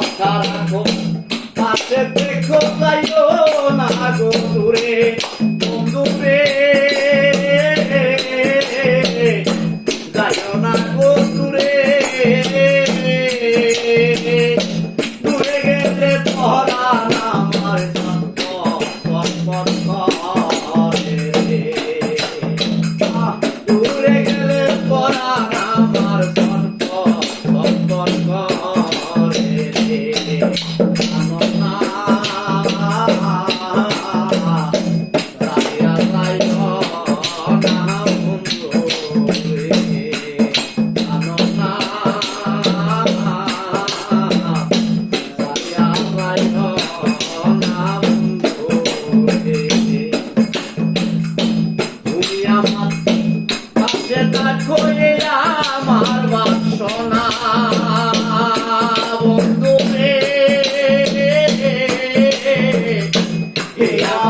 মক্কা রাখো। পাশে দেখো যাইও না গো দূরে।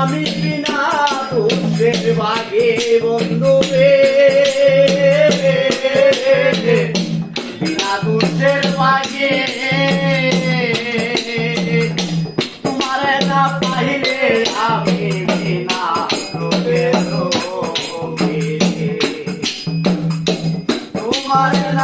আমি বিনা দোষের বন্ধু।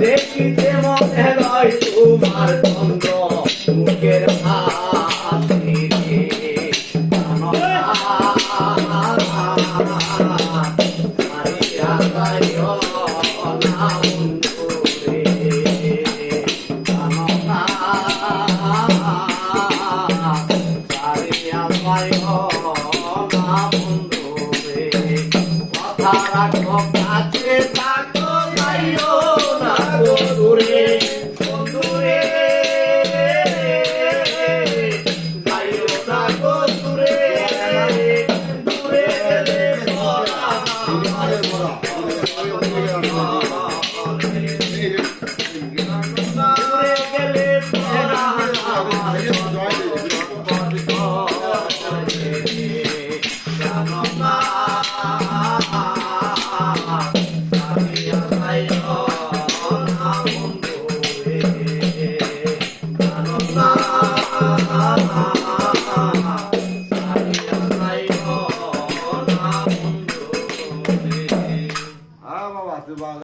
দেখিতে মনে রয় তোমার চন্দ্র মুখের ভাব থাকো কাছে থাকো যাইও না দূরে দূরে যাইও না দূরে দূরে আমার